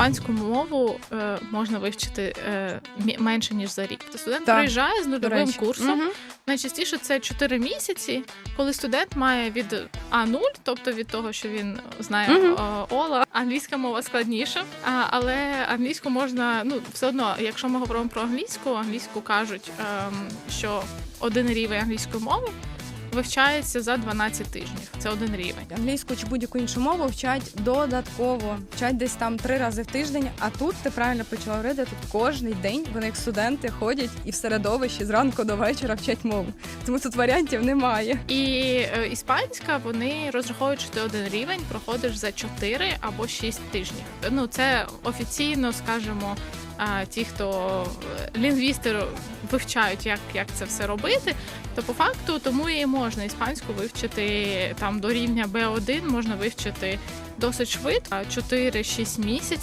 іспанську мову е, можна вивчити е, менше ніж за рік. Тобто студент Так, приїжджає з нульовим курсом. Мгм. Найчастіше це 4 місяці, коли студент має від А0, тобто від того, що він знає е, Ола. Англійська мова складніша, а, але англійську можна, ну все одно, якщо ми говоримо про англійську, англійську кажуть, ем, що один рівень англійської мови вивчається за 12 тижнів. Це один рівень. Англійську чи будь-яку іншу мову вчать додатково, вчать десь там три рази в тиждень. А тут ти правильно почала говорити, тут кожний день вони як студенти ходять і в середовищі зранку до вечора вчать мову. Тому тут варіантів немає. І е, іспанська вони розраховують, що ти один рівень проходиш за 4 або 6 тижнів. Ну це офіційно, скажімо, а, ті, хто е, лінгвісти вивчають, як, як це все робити. То по факту тому і можна іспанську вивчити там до рівня B1, можна вивчити досить швидко, 4-6 місяців.